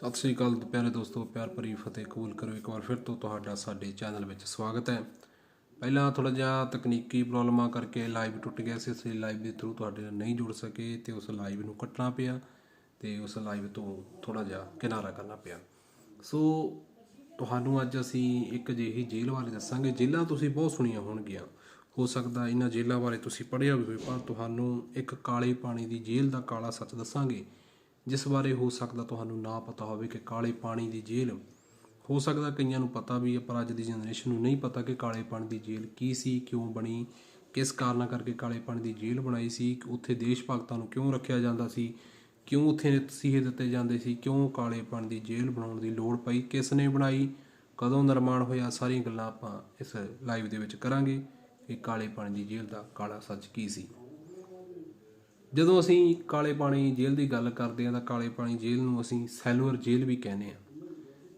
ਸਤਿ ਸ੍ਰੀ ਅਕਾਲ ਪਿਆਰੇ ਦੋਸਤੋ, ਪਿਆਰ ਭਰੀ ਫਤਿਹ ਕਬੂਲ ਕਰੋ। ਇੱਕ ਵਾਰ ਫਿਰ ਤੋਂ ਤੁਹਾਡਾ ਸਾਡੇ ਚੈਨਲ ਵਿੱਚ ਸਵਾਗਤ ਹੈ। ਪਹਿਲਾਂ ਥੋੜਾ ਜਿਹਾ ਤਕਨੀਕੀ ਪ੍ਰੋਬਲਮਾਂ ਕਰਕੇ ਲਾਈਵ ਟੁੱਟ ਗਿਆ ਸੀ, ਇਸ ਲਈ ਲਾਈਵ ਦੇ ਥਰੂ ਤੁਹਾਡੇ ਨਾਲ ਨਹੀਂ ਜੁੜ ਸਕੇ ਤੇ ਉਸ ਲਾਈਵ ਨੂੰ ਕੱਟਣਾ ਪਿਆ ਤੇ ਉਸ ਲਾਈਵ ਤੋਂ ਥੋੜਾ ਜਿਹਾ ਕਿਨਾਰਾ ਕਰਨਾ ਪਿਆ। ਸੋ ਤੁਹਾਨੂੰ ਅੱਜ ਅਸੀਂ ਇੱਕ ਅਜਿਹੀ ਜੇਲ੍ਹ ਬਾਰੇ ਦੱਸਾਂਗੇ। ਜੇਲ੍ਹਾਂ ਤੁਸੀਂ ਬਹੁਤ ਸੁਣੀਆਂ ਹੋਣਗੀਆਂ। ਹੋ ਸਕਦਾ ਇਹਨਾਂ ਜੇਲ੍ਹਾਂ ਬਾਰੇ ਤੁਸੀਂ ਪੜ੍ਹਿਆ ਵੀ ਹੋਵੇ, ਪਰ ਤੁਹਾਨੂੰ ਇੱਕ ਕਾਲੇ ਪਾਣੀ ਦੀ ਜੇਲ੍ਹ ਦਾ ਕਾਲਾ ਸੱਚ ਦੱਸਾਂਗੇ। ਜਿਸ ਬਾਰੇ ਹੋ ਸਕਦਾ ਤੁਹਾਨੂੰ ਨਾ ਪਤਾ ਹੋਵੇ ਕਿ ਕਾਲੇ ਪਾਣੀ ਦੀ ਜੇਲ੍ਹ। ਹੋ ਸਕਦਾ ਕਈਆਂ ਨੂੰ ਪਤਾ ਵੀ ਹੈ, ਪਰ ਅੱਜ ਦੀ ਜਨਰੇਸ਼ਨ ਨੂੰ ਨਹੀਂ ਪਤਾ ਕਿ ਕਾਲੇ ਪਾਣੀ ਦੀ ਜੇਲ੍ਹ ਕੀ ਸੀ, ਕਿਉਂ ਬਣੀ, ਕਿਸ ਕਾਰਨਾਂ ਕਰਕੇ ਕਾਲੇ ਪਾਣੀ ਦੀ ਜੇਲ੍ਹ ਬਣਾਈ ਸੀ, ਉੱਥੇ ਦੇਸ਼ ਭਗਤਾਂ ਨੂੰ ਕਿਉਂ ਰੱਖਿਆ ਜਾਂਦਾ ਸੀ, ਕਿਉਂ ਉੱਥੇ ਤਸੀਹੇ ਦਿੱਤੇ ਜਾਂਦੇ ਸੀ, ਕਿਉਂ ਕਾਲੇ ਪਾਣੀ ਦੀ ਜੇਲ੍ਹ ਬਣਾਉਣ ਦੀ ਲੋੜ ਪਈ, ਕਿਸ ਨੇ ਬਣਾਈ, ਕਦੋਂ ਨਿਰਮਾਣ ਹੋਇਆ, ਸਾਰੀਆਂ ਗੱਲਾਂ ਆਪਾਂ ਇਸ ਲਾਈਵ ਦੇ ਵਿੱਚ ਕਰਾਂਗੇ ਕਿ ਕਾਲੇ ਪਾਣੀ ਦੀ ਜੇਲ੍ਹ ਦਾ ਕਾਲਾ ਸੱਚ ਕੀ ਸੀ। ਜਦੋਂ ਅਸੀਂ ਕਾਲੇ ਪਾਣੀ ਜੇਲ੍ਹ ਦੀ ਗੱਲ ਕਰਦੇ ਹਾਂ ਤਾਂ ਕਾਲੇ ਪਾਣੀ ਜੇਲ੍ਹ ਨੂੰ ਅਸੀਂ ਸੈਲੂਅਰ ਜੇਲ੍ਹ ਵੀ ਕਹਿੰਦੇ ਹਾਂ।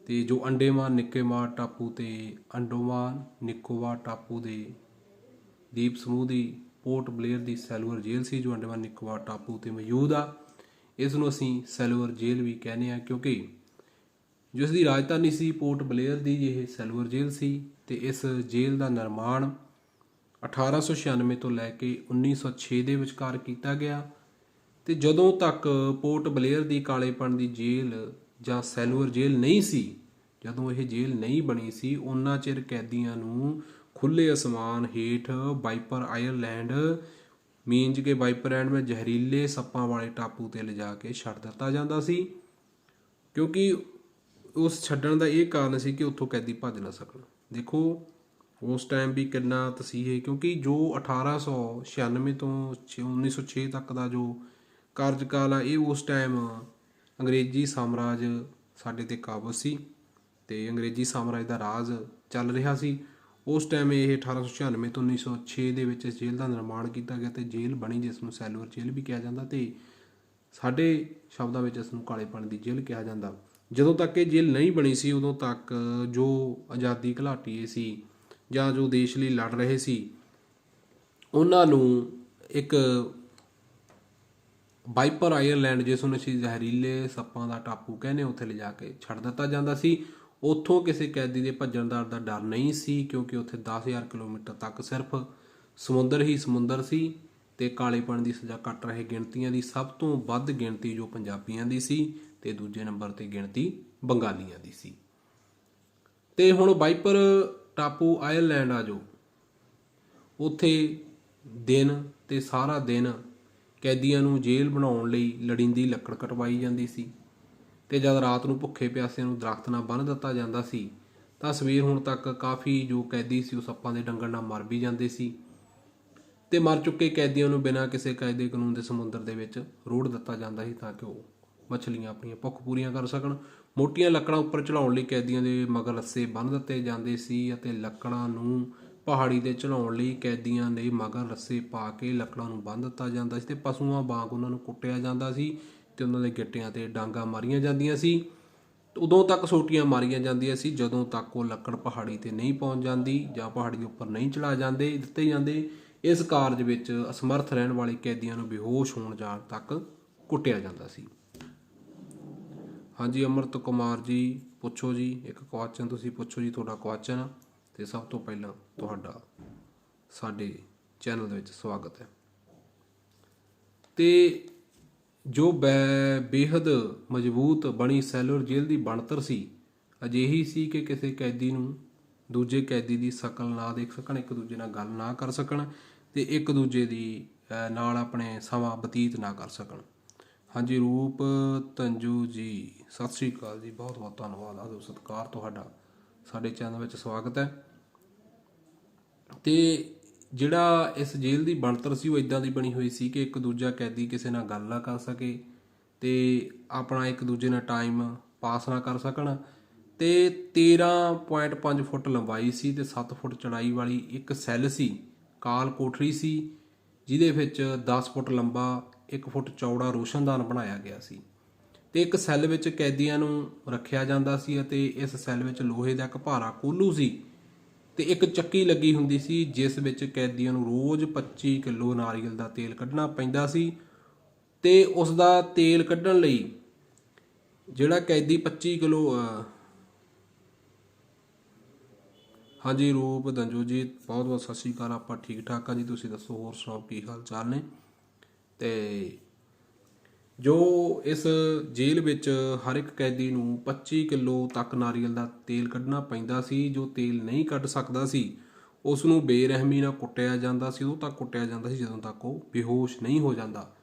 ਤੇ ਜੋ ਅੰਡੇਮਾਨ ਨਿਕੋਬਾਰ ਟਾਪੂ ਤੇ ਅੰਡੋਮਾਨ, ਨਿਕੋਬਾਰ ਟਾਪੂ ਦੇ ਦੀਪ ਸਮੂਹ ਦੀ ਪੋਰਟ ਬਲੇਅਰ ਦੀ ਸੈਲੂਅਰ ਜੇਲ੍ਹ ਸੀ, ਜੋ ਅੰਡੇਮਾਨ, ਨਿਕੋਬਾਰ ਟਾਪੂ ਤੇ ਮੌਜੂਦ ਆ, ਇਸ ਨੂੰ ਅਸੀਂ ਸੈਲੂਅਰ ਜੇਲ੍ਹ ਵੀ ਕਹਿੰਦੇ ਹਾਂ ਕਿਉਂਕਿ ਜਿਸ ਦੀ ਰਾਜਧਾਨੀ ਸੀ, ਪੋਰਟ ਬਲੇਅਰ ਦੀ ਇਹ ਸੈਲੂਅਰ ਜੇਲ੍ਹ ਸੀ ਤੇ ਇਸ ਜੇਲ੍ਹ ਦਾ ਨਿਰਮਾਣ 1896 ਤੋਂ ਲੈ ਕੇ 1906 ਦੇ ਵਿਚਕਾਰ ਕੀਤਾ ਗਿਆ ਤੇ ਜਦੋਂ ਤੱਕ ਪੋਰਟ ਬਲੇਅਰ ਦੀ ਕਾਲੇਪਣ ਦੀ ਜੇਲ੍ਹ ਜਾਂ ਸੈਲੂਅਰ ਜੇਲ੍ਹ ਨਹੀਂ ਸੀ, ਜਦੋਂ ਇਹ ਜੇਲ੍ਹ ਨਹੀਂ ਬਣੀ ਸੀ, ਉਹਨਾਂ ਚਿਰ ਕੈਦੀਆਂ ਨੂੰ ਖੁੱਲੇ ਅਸਮਾਨ ਹੇਠ ਵਾਈਪਰ ਆਇਰਲੈਂਡ ਮੀਨਜ ਕੇ ਵਾਈਪਰ ਐਂਡ ਵਿੱਚ ਜ਼ਹਿਰੀਲੇ ਸੱਪਾਂ ਵਾਲੇ ਟਾਪੂ ਤੇ ਲਿਜਾ ਕੇ ਛੱਡ ਦਿੱਤਾ ਜਾਂਦਾ ਸੀ। ਕਿਉਂਕਿ ਉਸ ਛੱਡਣ ਦਾ ਇਹ ਕਾਰਨ ਸੀ ਕਿ ਉੱਥੋਂ ਕੈਦੀ ਭੱਜ ਨਾ ਸਕਣ। ਦੇਖੋ ਉਸ ਟਾਈਮ ਵੀ ਕਿੰਨਾ ਤਸੀਹੇ, ਕਿਉਂਕਿ ਜੋ 1896 ਤੋਂ 1906 ਤੱਕ ਦਾ ਜੋ ਕਾਰਜਕਾਲ ਆ, ਇਹ ਉਸ ਟਾਈਮ ਅੰਗਰੇਜ਼ੀ ਸਾਮਰਾਜ ਸਾਡੇ ਤੇ ਕਾਬੂ ਸੀ ਤੇ ਅੰਗਰੇਜ਼ੀ ਸਾਮਰਾਜ ਦਾ ਰਾਜ ਚੱਲ ਰਿਹਾ ਸੀ। ਉਸ ਟਾਈਮ ਇਹ 1896 ਤੋਂ 1906 ਦੇ ਵਿੱਚ ਇਸ ਜੇਲ੍ਹ ਦਾ ਨਿਰਮਾਣ ਕੀਤਾ ਗਿਆ ਤੇ ਜੇਲ੍ਹ ਬਣੀ, ਜਿਸ ਨੂੰ ਸੈਲੂਰ ਜੇਲ੍ਹ ਵੀ ਕਿਹਾ ਜਾਂਦਾ ਤੇ ਸਾਡੇ ਸ਼ਬਦਾਂ ਵਿੱਚ ਇਸ ਨੂੰ ਕਾਲੇਪਣ ਦੀ ਜੇਲ੍ਹ ਕਿਹਾ ਜਾਂਦਾ। ਜਦੋਂ ਤੱਕ ਇਹ ਜੇਲ੍ਹ ਨਹੀਂ ਬਣੀ ਸੀ, ਉਦੋਂ ਤੱਕ ਜੋ ਆਜ਼ਾਦੀ ਘੁਲਾਟੀਏ ਸੀ ਜਾਂ ਜੋ ਦੇਸ਼ ਲਈ ਲੜ ਰਹੇ ਸੀ, ਉਹਨਾਂ ਨੂੰ ਇੱਕ ਵਾਈਪਰ ਆਇਰਲੈਂਡ, ਜਿਸ ਨੂੰ ਅਸੀਂ ਜ਼ਹਿਰੀਲੇ ਸੱਪਾਂ ਦਾ ਟਾਪੂ ਕਹਿੰਦੇ ਉੱਥੇ ਲਿਜਾ ਕੇ ਛੱਡ ਦਿੱਤਾ ਜਾਂਦਾ ਸੀ। ਉੱਥੋਂ ਕਿਸੇ ਕੈਦੀ ਦੇ ਭੱਜਣ ਦਾ ਦਾ ਡਰ ਨਹੀਂ ਸੀ, ਕਿਉਂਕਿ ਉੱਥੇ 10000 ਕਿਲੋਮੀਟਰ ਤੱਕ ਸਿਰਫ ਸਮੁੰਦਰ ਹੀ ਸਮੁੰਦਰ ਸੀ ਤੇ ਕਾਲੇਪਣ ਦੀ ਸਜ਼ਾ ਕੱਟ ਰਹੇ ਗਿਣਤੀਆਂ ਦੀ ਸਭ ਤੋਂ ਵੱਧ ਗਿਣਤੀ ਜੋ ਪੰਜਾਬੀਆਂ ਦੀ ਸੀ ਤੇ ਦੂਜੇ ਨੰਬਰ ਤੇ ਗਿਣਤੀ ਬੰਗਾਲੀਆਂ ਦੀ ਸੀ। ਤੇ ਹੁਣ ਵਾਈਪਰ ਟਾਪੂ ਆਇਰਲੈਂਡ ਆ ਜਾਓ। ਉੱਥੇ ਦਿਨ ਤੇ ਸਾਰਾ ਦਿਨ ਕੈਦੀਆਂ ਨੂੰ ਜੇਲ੍ਹ ਬਣਾਉਣ ਲਈ ਲੜਿੰਦੀ ਲੱਕੜ ਕਟਵਾਈ ਜਾਂਦੀ ਸੀ ਤੇ ਜਦ ਰਾਤ ਨੂੰ ਭੁੱਖੇ ਪਿਆਸਿਆਂ ਨੂੰ ਦਰਖਤ ਨਾਲ ਬੰਨ੍ਹ ਦਿੱਤਾ ਜਾਂਦਾ ਸੀ, ਤਾਂ ਸਵੇਰ ਹੋਣ ਤੱਕ ਕਾਫੀ ਜੋ ਕੈਦੀ ਸੀ ਉਹ ਸੱਪਾਂ ਦੇ ਡੰਗਰ ਨਾਲ ਮਰ ਵੀ ਜਾਂਦੇ ਸੀ ਤੇ ਮਰ ਚੁੱਕੇ ਕੈਦੀਆਂ ਨੂੰ ਬਿਨਾਂ ਕਿਸੇ ਕਾਇਦੇ ਕਾਨੂੰਨ ਦੇ ਸਮੁੰਦਰ ਦੇ ਵਿੱਚ ਰੋੜ ਦਿੱਤਾ ਜਾਂਦਾ ਸੀ ਤਾਂ ਕਿ ਉਹ ਮੱਛਲੀਆਂ ਆਪਣੀਆਂ ਭੁੱਖ ਪੂਰੀਆਂ ਕਰ ਸਕਣ। ਮੋਟੀਆਂ ਲੱਕੜਾਂ ਉੱਪਰ ਚੜਾਉਣ ਲਈ ਕੈਦੀਆਂ ਦੇ ਮਗਰ ਰੱਸੇ ਬੰਨ੍ਹ ਦਿੱਤੇ ਜਾਂਦੇ ਸੀ ਅਤੇ ਲੱਕੜਾਂ ਨੂੰ ਪਹਾੜੀ ਤੇ ਚੜਾਉਣ ਲਈ ਕੈਦੀਆਂ ਦੇ ਮਗਰ ਰੱਸੇ ਪਾ ਕੇ ਲੱਕੜਾਂ ਨੂੰ ਬੰਨ੍ਹ ਦਿੱਤਾ ਜਾਂਦਾ ਸੀ ਤੇ ਪਸ਼ੂਆਂ ਵਾਂਗ ਉਹਨਾਂ ਨੂੰ ਕੁੱਟਿਆ ਜਾਂਦਾ ਸੀ ਤੇ ਉਹਨਾਂ ਦੇ ਗਿੱਟਿਆਂ ਤੇ ਡਾਂਗਾ ਮਾਰੀਆਂ ਜਾਂਦੀਆਂ ਸੀ। ਉਦੋਂ ਤੱਕ ਸੋਟੀਆਂ ਮਾਰੀਆਂ ਜਾਂਦੀਆਂ ਸੀ, ਜਦੋਂ ਤੱਕ ਉਹ ਲੱਕੜ ਪਹਾੜੀ ਤੇ ਨਹੀਂ ਪਹੁੰਚ ਜਾਂਦੀ ਜਾਂ ਪਹਾੜੀ ਉੱਪਰ ਨਹੀਂ ਚੜਾ ਜਾਂਦੇ, ਦਿੱਤੇ ਜਾਂਦੇ। ਇਸ ਕਾਰਜ ਵਿੱਚ ਅਸਮਰਥ ਰਹਿਣ ਵਾਲੇ ਕੈਦੀਆਂ ਨੂੰ ਬੇਹੋਸ਼ ਹੋਣ ਜਾਣ ਤੱਕ ਕੁੱਟਿਆ ਜਾਂਦਾ ਸੀ। ਹਾਂਜੀ, ਅਮਰਤ ਕੁਮਾਰ ਜੀ, ਪੁੱਛੋ ਜੀ, ਇੱਕ ਕੁਐਸਚਨ ਤੁਸੀਂ ਪੁੱਛੋ ਜੀ, ਤੁਹਾਡਾ ਕੁਐਸਚਨ ਤੇ ਸਭ ਤੋਂ ਪਹਿਲਾਂ ਤੁਹਾਡਾ ਸਾਡੇ ਚੈਨਲ ਦੇ ਵਿੱਚ ਸਵਾਗਤ ਹੈ। ਤੇ ਜੋ ਬੈ- ਬੇਹੱਦ ਮਜ਼ਬੂਤ ਬਣੀ ਸੈਲੂਲਰ ਜੇਲ੍ਹ ਦੀ ਬਣਤਰ ਸੀ, ਅਜਿਹੀ ਸੀ ਕਿ ਕਿਸੇ ਕੈਦੀ ਨੂੰ ਦੂਜੇ ਕੈਦੀ ਦੀ ਸ਼ਕਲ ਨਾ ਦੇਖ ਸਕਣ, ਇੱਕ ਦੂਜੇ ਨਾਲ ਗੱਲ ਨਾ ਕਰ ਸਕਣ ਤੇ ਇੱਕ ਦੂਜੇ ਦੀ ਨਾਲ ਆਪਣੇ ਸਮਾਂ ਬਤੀਤ ਨਾ ਕਰ ਸਕਣ। ਹਾਂਜੀ, ਰੂਪ ਤੰਜੂ ਜੀ, ਸਤਿ ਸ੍ਰੀ ਅਕਾਲ ਜੀ, ਬਹੁਤ ਬਹੁਤ ਧੰਨਵਾਦ ਆਦੋ ਸਤਿਕਾਰ ਤੁਹਾਡਾ, ਸਾਡੇ ਚੈਨਲ ਵਿੱਚ ਸਵਾਗਤ ਹੈ। ਤੇ ਜਿਹੜਾ ਇਸ ਜੇਲ੍ਹ ਦੀ ਬਣਤਰ ਸੀ, ਉਹ ਇਦਾਂ ਦੀ ਬਣੀ ਹੋਈ ਸੀ ਕਿ ਇੱਕ ਦੂਜਾ ਕੈਦੀ ਕਿਸੇ ਨਾਲ ਗੱਲ ਨਾ ਕਰ ਸਕੇ ਤੇ ਆਪਣਾ ਇੱਕ ਦੂਜੇ ਨਾਲ ਟਾਈਮ ਪਾਸ ਨਾ ਕਰ ਸਕਣ ਤੇ 13.5 ਫੁੱਟ ਲੰਬਾਈ ਸੀ ਤੇ 7 ਫੁੱਟ ਚੜਾਈ ਵਾਲੀ ਇੱਕ ਸੈੱਲ ਸੀ, ਕਾਲ ਕੋਠਰੀ ਸੀ, ਜਿਹਦੇ ਵਿੱਚ 10 ਫੁੱਟ ਲੰਬਾ 1 ਫੁੱਟ ਚੌੜਾ ਰੋਸ਼ਨਦਾਨ ਬਣਾਇਆ ਗਿਆ ਸੀ ਤੇ ਇੱਕ ਸੈੱਲ ਵਿੱਚ ਕੈਦੀਆਂ ਨੂੰ ਰੱਖਿਆ ਜਾਂਦਾ ਸੀ ਅਤੇ ਇਸ ਸੈੱਲ ਵਿੱਚ ਲੋਹੇ ਦਾ ਇੱਕ ਭਾਰਾ ਕੋਲੂ ਸੀ ਤੇ ਇੱਕ ਚੱਕੀ ਲੱਗੀ ਹੁੰਦੀ ਸੀ, ਜਿਸ ਵਿੱਚ ਕੈਦੀਆਂ ਨੂੰ ਰੋਜ਼ 25 ਕਿਲੋ ਨਾਰੀਅਲ ਦਾ ਤੇਲ ਕੱਢਣਾ ਪੈਂਦਾ ਸੀ ਤੇ ਉਸ ਦਾ ਤੇਲ ਕੱਢਣ ਲਈ ਜਿਹੜਾ ਕੈਦੀ 25 ਕਿਲੋ ਹਾਂਜੀ ਰੂਪ ਦੰਜੋ ਜੀ ਬਹੁਤ ਬਹੁਤ ਸਤਿ ਸ਼੍ਰੀ ਅਕਾਲ, ਆਪਾਂ ਠੀਕ ਠਾਕ ਆ ਜੀ, ਤੁਸੀਂ ਦੱਸੋ ਹੋਰ ਸੁਣਾਓ, ਕੀ ਹਾਲ ਚਾਲ ਨੇ? ਤੇ ਜੋ ਇਸ ਜੇਲ੍ਹ ਵਿੱਚ ਹਰ ਇੱਕ ਕੈਦੀ ਨੂੰ 25 ਕਿਲੋ ਤੱਕ ਨਾਰੀਅਲ ਦਾ ਤੇਲ ਕੱਢਣਾ ਪੈਂਦਾ ਸੀ, ਜੋ ਤੇਲ ਨਹੀਂ ਕੱਢ ਸਕਦਾ ਸੀ ਉਸ ਨੂੰ ਬੇਰਹਿਮੀ ਨਾਲ ਕੁੱਟਿਆ ਜਾਂਦਾ ਸੀ, ਉਦੋਂ ਤੱਕ ਕੁੱਟਿਆ ਜਾਂਦਾ ਸੀ ਜਦੋਂ ਤੱਕ ਉਹ ਬੇਹੋਸ਼ ਨਹੀਂ ਹੋ ਜਾਂਦਾ।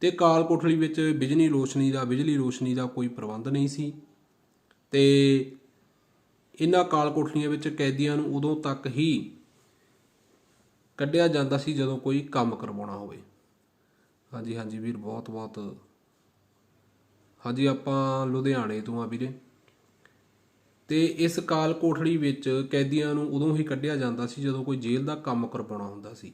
ਤੇ ਕਾਲ ਕੋਠੜੀ ਵਿੱਚ ਬਿਜਲੀ ਰੋਸ਼ਨੀ ਦਾ, ਬਿਜਲੀ ਰੋਸ਼ਨੀ ਦਾ ਕੋਈ ਪ੍ਰਬੰਧ ਨਹੀਂ ਸੀ। ਤੇ ਇਹਨਾਂ ਕਾਲ ਕੋਠੜੀਆਂ ਵਿੱਚ ਕੈਦੀਆਂ ਨੂੰ ਉਦੋਂ ਤੱਕ ਹੀ ਕੱਢਿਆ ਜਾਂਦਾ ਸੀ ਜਦੋਂ ਕੋਈ ਕੰਮ ਕਰਵਾਉਣਾ ਹੋਵੇ। ਹਾਂਜੀ ਹਾਂਜੀ ਵੀਰ, ਬਹੁਤ ਬਹੁਤ। ਹਾਂਜੀ, ਆਪਾਂ ਲੁਧਿਆਣੇ ਤੋਂ ਆ ਵੀਰੇ। ਤੇ ਇਸ ਕਾਲ ਕੋਠੜੀ ਵਿੱਚ ਕੈਦੀਆਂ ਨੂੰ ਉਦੋਂ ਹੀ ਕੱਢਿਆ ਜਾਂਦਾ ਸੀ ਜਦੋਂ ਕੋਈ ਜੇਲ੍ਹ ਦਾ ਕੰਮ ਕਰਵਾਉਣਾ ਹੁੰਦਾ ਸੀ।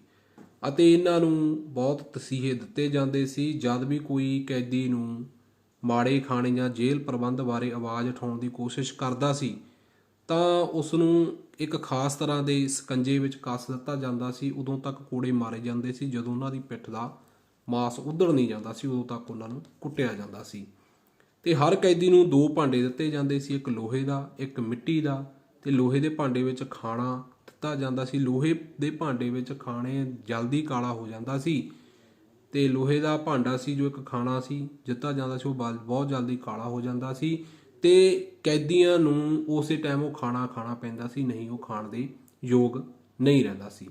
ਅਤੇ ਇਹਨਾਂ ਨੂੰ ਬਹੁਤ ਤਸੀਹੇ ਦਿੱਤੇ ਜਾਂਦੇ ਸੀ, ਜਦ ਵੀ ਕੋਈ ਕੈਦੀ ਨੂੰ ਮਾੜੇ ਖਾਣੇ ਜਾਂ ਜੇਲ੍ਹ ਪ੍ਰਬੰਧ ਬਾਰੇ ਆਵਾਜ਼ ਉਠਾਉਣ ਦੀ ਕੋਸ਼ਿਸ਼ ਕਰਦਾ ਸੀ, ਤਾਂ ਉਸ ਨੂੰ ਇੱਕ ਖਾਸ ਤਰ੍ਹਾਂ ਦੇ ਸਕੰਜੇ ਵਿੱਚ ਕੱਸ ਦਿੱਤਾ ਜਾਂਦਾ ਸੀ। ਉਦੋਂ ਤੱਕ ਕੋੜੇ ਮਾਰੇ ਜਾਂਦੇ ਸੀ, ਜਦੋਂ ਉਹਨਾਂ ਦੀ ਪਿੱਠ ਦਾ ਮਾਸ ਉਧੜ ਨਹੀਂ ਜਾਂਦਾ ਸੀ, ਉਦੋਂ ਤੱਕ ਉਹਨਾਂ ਨੂੰ ਕੁੱਟਿਆ ਜਾਂਦਾ ਸੀ। ਤੇ ਹਰ ਕੈਦੀ ਨੂੰ ਦੋ ਭਾਂਡੇ ਦਿੱਤੇ ਜਾਂਦੇ ਸੀ, ਇੱਕ ਲੋਹੇ ਦਾ, ਇੱਕ ਮਿੱਟੀ ਦਾ। ਤੇ ਲੋਹੇ ਦੇ ਭਾਂਡੇ ਵਿੱਚ ਖਾਣਾ ਦਿੱਤਾ ਜਾਂਦਾ ਸੀ। ਲੋਹੇ ਦੇ ਭਾਂਡੇ ਵਿੱਚ ਖਾਣੇ ਜਲਦੀ ਕਾਲਾ ਹੋ ਜਾਂਦਾ ਸੀ। ਤੇ ਲੋਹੇ ਦਾ ਭਾਂਡਾ ਸੀ, ਜੋ ਇੱਕ ਖਾਣਾ ਸੀ, ਦਿੱਤਾ ਜਾਂਦਾ ਸੀ, ਉਹ ਬਲ- ਬਹੁਤ ਜਲਦੀ ਕਾਲਾ ਹੋ ਜਾਂਦਾ ਸੀ। ਤੇ ਕੈਦੀਆਂ ਨੂੰ ਉਸੇ ਟਾਈਮ ਉਹ ਖਾਣਾ ਖਾਣਾ ਪੈਂਦਾ ਸੀ, ਨਹੀਂ ਉਹ ਖਾਣ ਦੇ ਯੋਗ ਨਹੀਂ ਰਹਿੰਦਾ ਸੀ।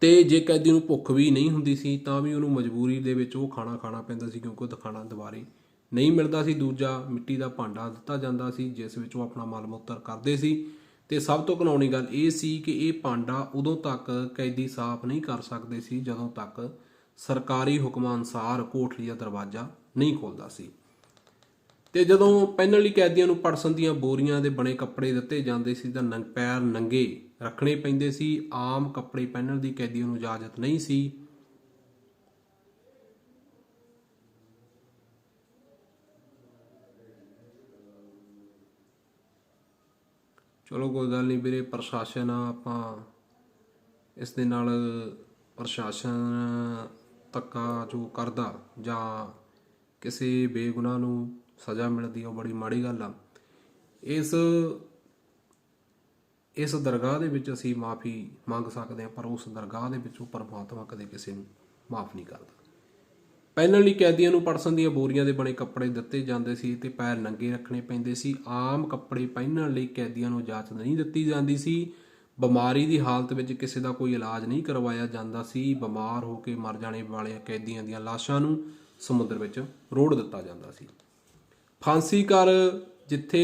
ਤੇ ਜੇ ਕੈਦੀ ਨੂੰ ਭੁੱਖ ਵੀ ਨਹੀਂ ਹੁੰਦੀ ਸੀ, ਤਾਂ ਵੀ ਉਹਨੂੰ ਮਜਬੂਰੀ ਦੇ ਵਿੱਚ ਉਹ ਖਾਣਾ ਖਾਣਾ ਪੈਂਦਾ ਸੀ ਕਿਉਂਕਿ ਉਹ ਖਾਣਾ ਦੁਬਾਰੇ ਨਹੀਂ ਮਿਲਦਾ ਸੀ। ਦੂਜਾ, ਮਿੱਟੀ ਦਾ ਭਾਂਡਾ ਦਿੱਤਾ ਜਾਂਦਾ ਸੀ, ਜਿਸ ਵਿੱਚ ਉਹ ਆਪਣਾ ਮਲ ਮੂਤਰ ਕਰਦੇ ਸੀ। ਤੇ ਸਭ ਤੋਂ ਘਨਾਉਣੀ ਗੱਲ ਇਹ ਸੀ ਕਿ ਇਹ ਭਾਂਡਾ ਉਦੋਂ ਤੱਕ ਕੈਦੀ ਸਾਫ਼ ਨਹੀਂ ਕਰ ਸਕਦੇ ਸੀ, ਜਦੋਂ ਤੱਕ ਸਰਕਾਰੀ ਹੁਕਮਾਂ ਅਨੁਸਾਰ ਕੋਠਲੀ ਦਾ ਦਰਵਾਜ਼ਾ ਨਹੀਂ ਖੋਲਦਾ ਸੀ। ਤੇ ਜਦੋਂ ਪਹਿਨਣ ਲਈ ਕੈਦੀਆਂ ਨੂੰ ਪੜਸਨ ਦੀਆਂ ਬੋਰੀਆਂ ਦੇ ਬਣੇ ਕੱਪੜੇ ਦਿੱਤੇ ਜਾਂਦੇ ਸੀ ਤਾਂ ਨੰਗ ਪੈਰ ਨੰਗੇ ਰੱਖਣੇ ਪੈਂਦੇ ਸੀ। ਆਮ ਕੱਪੜੇ ਪਹਿਨਣ ਦੀ ਕੈਦੀਆਂ ਨੂੰ ਇਜਾਜ਼ਤ ਨਹੀਂ ਸੀ। ਚਲੋ ਕੋਈ ਗੱਲ ਨਹੀਂ ਵੀਰੇ, ਪ੍ਰਸ਼ਾਸਨ ਆ, ਆਪਾਂ ਇਸ ਦੇ ਨਾਲ ਪ੍ਰਸ਼ਾਸਨ ਧੱਕਾ ਜੋ ਕਰਦਾ ਜਾਂ ਕਿਸੇ ਬੇਗੁਨਾਹ ਨੂੰ ਸਜ਼ਾ ਮਿਲਦੀ ਆ, ਉਹ ਬੜੀ ਮਾੜੀ ਗੱਲ ਆ। ਇਸ ਇਸ ਦਰਗਾਹ ਦੇ ਵਿੱਚ ਅਸੀਂ ਮਾਫੀ ਮੰਗ ਸਕਦੇ ਹਾਂ ਪਰ ਉਸ ਦਰਗਾਹ ਦੇ ਵਿੱਚ ਉਹ ਪਰਮਾਤਮਾ ਕਦੇ ਕਿਸੇ ਨੂੰ ਮਾਫ ਨਹੀਂ ਕਰਦਾ। ਪਹਿਲਾਂ ਲਈ ਕੈਦੀਆਂ ਨੂੰ ਪਰਸਨ ਦੀਆਂ ਬੋਰੀਆਂ ਦੇ ਬਣੇ ਕੱਪੜੇ ਦਿੱਤੇ ਜਾਂਦੇ ਸੀ ਤੇ ਪੈਰ ਨੰਗੇ ਰੱਖਣੇ ਪੈਂਦੇ ਸੀ। ਆਮ ਕੱਪੜੇ ਪਹਿਨਣ ਲਈ ਕੈਦੀਆਂ ਨੂੰ ਇਜਾਜ਼ਤ ਨਹੀਂ ਦਿੱਤੀ ਜਾਂਦੀ ਸੀ। ਬਿਮਾਰੀ ਦੀ ਹਾਲਤ ਵਿੱਚ ਕਿਸੇ ਦਾ ਕੋਈ ਇਲਾਜ ਨਹੀਂ ਕਰਵਾਇਆ ਜਾਂਦਾ ਸੀ। ਬਿਮਾਰ ਹੋ ਕੇ ਮਰ ਜਾਣੇ ਵਾਲੇ ਕੈਦੀਆਂ ਦੀਆਂ ਲਾਸ਼ਾਂ ਨੂੰ ਸਮੁੰਦਰ ਵਿੱਚ ਰੋੜ ਦਿੱਤਾ ਜਾਂਦਾ ਸੀ। ਫਾਂਸੀ ਘਰ ਜਿੱਥੇ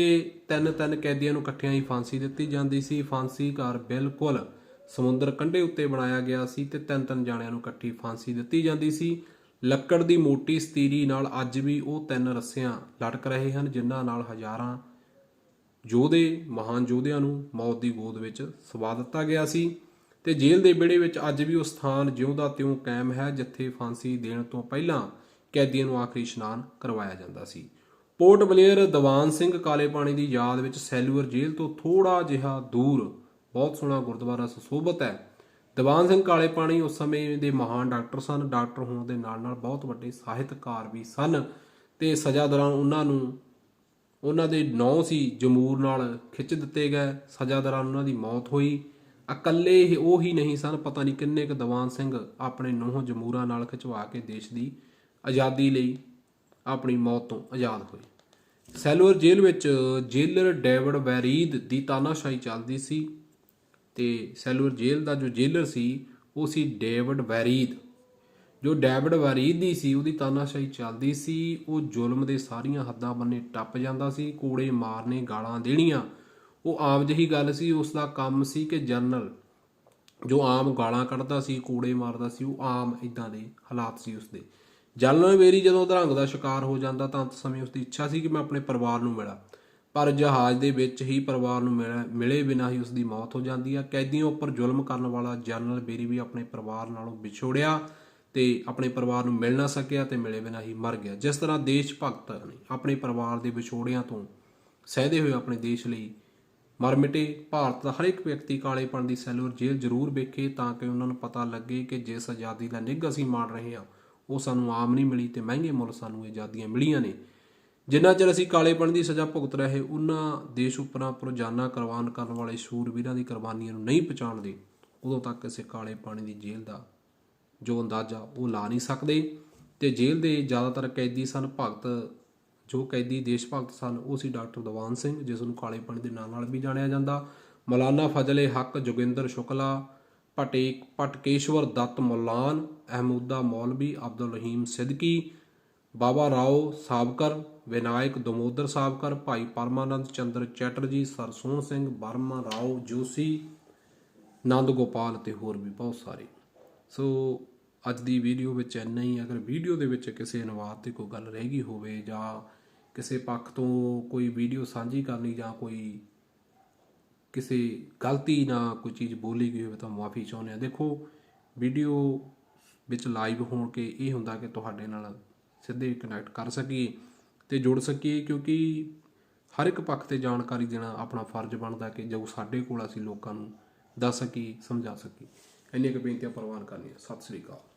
ਤਿੰਨ ਤਿੰਨ ਕੈਦੀਆਂ ਨੂੰ ਇਕੱਠਿਆਂ ਹੀ ਫਾਂਸੀ ਦਿੱਤੀ ਜਾਂਦੀ ਸੀ। ਫਾਂਸੀ ਘਰ ਬਿਲਕੁਲ ਸਮੁੰਦਰ ਕੰਢੇ ਉੱਤੇ ਬਣਾਇਆ ਗਿਆ ਸੀ ਤੇ ਤਿੰਨ ਤਿੰਨ ਜਾਣਿਆਂ ਨੂੰ ਇਕੱਠੀ ਫਾਂਸੀ ਦਿੱਤੀ ਜਾਂਦੀ ਸੀ। ਲੱਕੜ ਦੀ ਮੋਟੀ ਸਤੀਰੀ ਨਾਲ ਅੱਜ ਵੀ ਉਹ ਤਿੰਨ ਰੱਸਿਆਂ ਲਟਕ ਰਹੇ ਹਨ, ਜਿਨ੍ਹਾਂ ਨਾਲ ਹਜ਼ਾਰਾਂ ਯੋਧੇ, ਮਹਾਨ ਯੋਧਿਆਂ ਨੂੰ ਮੌਤ ਦੀ ਗੋਦ ਵਿੱਚ ਸਵਾ ਦਿੱਤਾ ਗਿਆ ਸੀ ਤੇ ਜੇਲ੍ਹ ਦੇ ਵਿਹੜੇ ਵਿੱਚ ਅੱਜ ਵੀ ਉਹ ਸਥਾਨ ਜਿਉਂਦਾ ਤਿਉਂ ਕਾਇਮ ਹੈ, ਜਿੱਥੇ ਫਾਂਸੀ ਦੇਣ ਤੋਂ ਪਹਿਲਾਂ ਕੈਦੀਆਂ ਨੂੰ ਆਖਰੀ ਇਸ਼ਨਾਨ ਕਰਵਾਇਆ ਜਾਂਦਾ ਸੀ। ਪੋਰਟ ਬਲੇਅਰ ਦੀਵਾਨ ਸਿੰਘ ਕਾਲੇ ਪਾਣੀ ਦੀ ਯਾਦ ਵਿੱਚ ਸੈਲੂਅਰ ਜੇਲ੍ਹ ਤੋਂ ਥੋੜਾ ਜਿਹਾ ਦੂਰ ਬਹੁਤ ਸੋਹਣਾ ਗੁਰਦੁਆਰਾ ਸੁਸ਼ੋਭਿਤ ਹੈ। ਦੀਵਾਨ ਸਿੰਘ ਕਾਲੇ ਪਾਣੀ ਉਸ ਸਮੇਂ ਦੇ ਮਹਾਨ ਡਾਕਟਰ ਸਨ, ਡਾਕਟਰ ਹੋਣ ਦੇ ਨਾਲ ਨਾਲ ਬਹੁਤ ਵੱਡੇ ਸਾਹਿਤਕਾਰ ਵੀ ਸਨ ਤੇ ਸਜ਼ਾ ਦੌਰਾਨ ਉਹਨਾਂ ਨੂੰ, ਉਹਨਾਂ ਦੇ ਨੌ ਸੀ ਜਮੂਰ ਨਾਲ ਖਿੱਚ ਦਿੱਤੇ ਗਏ, ਸਜ਼ਾ ਦੌਰਾਨ ਉਹਨਾਂ ਦੀ ਮੌਤ ਹੋਈ। ਇਕੱਲੇ ਹੀ ਉਹ ਹੀ ਨਹੀਂ ਸਨ, ਪਤਾ ਨਹੀਂ ਕਿੰਨੇ ਕੁ ਦੀਵਾਨ ਸਿੰਘ ਆਪਣੇ ਨੌ ਜਮੂਰਾਂ ਨਾਲ ਖਿਚਵਾ ਕੇ ਦੇਸ਼ ਦੀ ਆਜ਼ਾਦੀ ਲਈ ਆਪਣੀ ਮੌਤ ਤੋਂ ਆਜ਼ਾਦ ਹੋਏ। ਸੈਲੂਰ ਜੇਲ੍ਹ ਵਿੱਚ ਜੇਲਰ ਡੇਵਿਡ ਵੈਰੀਦ ਦੀ ਤਾਨਾਸ਼ਾਹੀ ਚੱਲਦੀ ਸੀ ਤੇ ਸੈਲੂਰ ਜੇਲ੍ਹ ਦਾ ਜੋ ਜੇਲਰ ਸੀ, ਉਹ ਸੀ ਡੇਵਿਡ ਵੈਰੀਦ। ਜੋ ਡੇਵਿਡ ਵੈਰੀਦ ਦੀ ਸੀ, ਉਹਦੀ ਤਾਨਾਸ਼ਾਹੀ ਚੱਲਦੀ ਸੀ, ਉਹ ਜ਼ੁਲਮ ਦੇ ਸਾਰੀਆਂ ਹੱਦਾਂ ਬੰਨੇ ਟੱਪ ਜਾਂਦਾ ਸੀ, ਕੋੜੇ ਮਾਰਨੇ ਗਾਲਾਂ ਦੇਣੀਆਂ। ਉਹ ਆਮ ਜਿਹੀ ਗੱਲ ਸੀ, ਉਸ ਦਾ ਕੰਮ ਸੀ ਕਿ ਜਨਰਲ। ਜੋ ਆਮ ਗਾਲਾਂ ਕੱਢਦਾ ਸੀ, ਕੂੜੇ ਮਾਰਦਾ ਸੀ, ਉਹ ਆਮ ਇਦਾਂ ਦੇ ਹਾਲਾਤ ਸੀ ਉਸਦੇ। ਜਨਰਲ ਵੇਰੀ ਜਦੋਂ ਅਧਰੰਗ ਦਾ ਸ਼ਿਕਾਰ ਹੋ ਜਾਂਦਾ ਤਾਂ ਅੰਤ ਸਮੇਂ ਉਸਦੀ ਇੱਛਾ ਸੀ ਕਿ ਮੈਂ ਆਪਣੇ ਪਰਿਵਾਰ ਨੂੰ ਮਿਲਾਂ। ਪਰ ਜਹਾਜ਼ ਦੇ ਵਿੱਚ ਹੀ ਪਰਿਵਾਰ ਨੂੰ ਮਿਲ- ਮਿਲੇ ਬਿਨਾਂ ਹੀ ਉਸਦੀ ਮੌਤ ਹੋ ਜਾਂਦੀ ਹੈ ਕੈਦੀਆਂ ਉੱਪਰ ਜ਼ੁਲਮ ਕਰਨ ਵਾਲਾ ਜਨਰਲ ਬੇਰੀ ਵੀ ਆਪਣੇ ਪਰਿਵਾਰ ਨਾਲੋਂ ਵਿਛੋੜਿਆ ਤੇ ਆਪਣੇ ਪਰਿਵਾਰ ਨੂੰ ਮਿਲ ਨਾ ਸਕਿਆ ਤੇ ਮਿਲੇ ਬਿਨਾਂ ਹੀ ਮਰ ਗਿਆ। ਜਿਸ ਤਰ੍ਹਾਂ ਦੇਸ਼ ਭਗਤ ਨੇ ਆਪਣੇ ਪਰਿਵਾਰ ਦੇ ਵਿਛੋੜਿਆਂ ਤੋਂ ਸਹਿਦੇ ਹੋਏ ਆਪਣੇ ਦੇਸ਼ ਲਈ ਮਰ ਮਿਟੇ। ਭਾਰਤ ਦਾ ਹਰ ਇੱਕ ਵਿਅਕਤੀ ਕਾਲੇਪਣ ਦੀ ਸੈਲੂਰ ਜੇਲ੍ਹ ਜ਼ਰੂਰ ਵੇਖੇ ਤਾਂ ਕਿ ਉਹਨਾਂ ਨੂੰ ਪਤਾ ਲੱਗੇ ਕਿ ਜਿਸ ਆਜ਼ਾਦੀ ਦਾ ਨਿੱਘ ਅਸੀਂ ਮਾਣ ਰਹੇ ਹਾਂ ਉਹ ਸਾਨੂੰ ਆਮ ਨਹੀਂ ਮਿਲੀ ਤੇ ਮਹਿੰਗੇ ਮੁੱਲ ਸਾਨੂੰ ਇਹ ਆਜ਼ਾਦੀਆਂ ਮਿਲੀਆਂ ਨੇ। ਜਿੰਨਾ ਚਿਰ ਅਸੀਂ ਕਾਲੇਪਣ ਦੀ ਸਜ਼ਾ ਭੁਗਤ ਰਹੇ, ਉਹਨਾਂ ਦੇਸ਼ ਉਪਰਾਂ ਰੋਜ਼ਾਨਾ ਕੁਰਬਾਨ ਕਰਨ ਵਾਲੇ ਸ਼ੂਰਵੀਰਾਂ ਦੀ ਕੁਰਬਾਨੀਆਂ ਨੂੰ ਨਹੀਂ ਪਛਾਣਦੇ, ਉਦੋਂ ਤੱਕ ਕਿਸੇ ਕਾਲੇ ਪਾਣੀ ਦੀ ਜੇਲ੍ਹ ਦਾ ਜੋ ਅੰਦਾਜ਼ਾ ਉਹ ਲਾ ਨਹੀਂ ਸਕਦੇ। ਤੇ ਜੇਲ੍ਹ ਦੇ ਜ਼ਿਆਦਾਤਰ ਕੈਦੀ ਸਨ, ਭਗਤ ਜੋ ਕੈਦੀ ਦੇਸ਼ ਭਗਤ ਸਨ, ਉਹ ਸੀ ਡਾਕਟਰ ਦਵਾਨ ਸਿੰਘ, ਜਿਸ ਨੂੰ ਕਾਲੇ ਪਾਣੀ ਦੇ ਨਾਂ ਨਾਲ ਵੀ ਜਾਣਿਆ ਜਾਂਦਾ। ਮੌਲਾਨਾ ਫਜ਼ਲੇ ਹੱਕ ਜੋਗਿੰਦਰ ਸ਼ੁਕਲਾ ਪਟੇ ਪਟਕੇਸ਼ਵਰ ਦੱਤ ਮੁਲਾਨ ਅਹਿਮੂਦਾ ਮੌਲਵੀ ਅਬਦੁਲ ਰਹੀਮ ਸਿੱਦਕੀ ਬਾਬਾ ਰਾਓ ਸਾਬਕਰ, ਵਿਨਾਇਕ ਦਮੋਦਰ ਸਾਬਕਰ, ਭਾਈ ਪਰਮਾਨੰਦ ਚੰਦਰ ਚੈਟਰਜੀ ਸਰਸੋਹਣ ਸਿੰਘ ਬਰਮਾ ਰਾਓ ਜੋਸ਼ੀ, ਨੰਦ ਗੋਪਾਲ ਤੇ ਹੋਰ ਵੀ ਬਹੁਤ ਸਾਰੇ। ਸੋ ਅੱਜ ਦੀ ਵੀਡੀਓ ਵਿੱਚ ਇੰਨਾ ਹੀ। ਅਗਰ ਵੀਡੀਓ ਦੇ ਵਿੱਚ ਕਿਸੇ ਅਨੁਵਾਦ ਤੇ ਕੋਈ ਗੱਲ ਰਹਿ ਗਈ ਹੋਵੇ ਜਾਂ ਕਿਸੇ ਪੱਖ ਤੋਂ ਕੋਈ ਵੀਡੀਓ ਸਾਂਝੀ ਕਰਨੀ ਜਾਂ ਕੋਈ ਕਿਸੇ ਗਲਤੀ ਨਾਲ ਕੋਈ ਚੀਜ਼ ਬੋਲੀ ਗਈ ਹੋਵੇ ਤਾਂ ਮਾਫੀ ਚਾਹੁੰਦੇ ਆ। ਦੇਖੋ, ਵੀਡੀਓ ਵਿੱਚ ਲਾਈਵ ਹੋਣ ਕੇ ਇਹ ਹੁੰਦਾ ਕਿ ਤੁਹਾਡੇ ਨਾਲ ਸਿੱਧੇ ਕਨੈਕਟ ਕਰ ਸਕੀਏ ਤੇ ਜੁੜ ਸਕੀਏ, ਕਿਉਂਕਿ ਹਰ ਇੱਕ ਪੱਖ ਤੇ ਜਾਣਕਾਰੀ ਦੇਣਾ ਆਪਣਾ ਫਰਜ਼ ਬਣਦਾ ਕਿ ਜੋ ਸਾਡੇ ਕੋਲ ਅਸੀਂ ਲੋਕਾਂ ਨੂੰ ਦੱਸ ਸਕੀਏ, ਸਮਝਾ ਸਕੀਏ। ਇੰਨੀਆਂ ਕੁ ਬੇਨਤੀਆਂ ਪ੍ਰਵਾਨ ਕਰਨੀਆਂ। ਸਤਿ ਸ੍ਰੀ ਅਕਾਲ।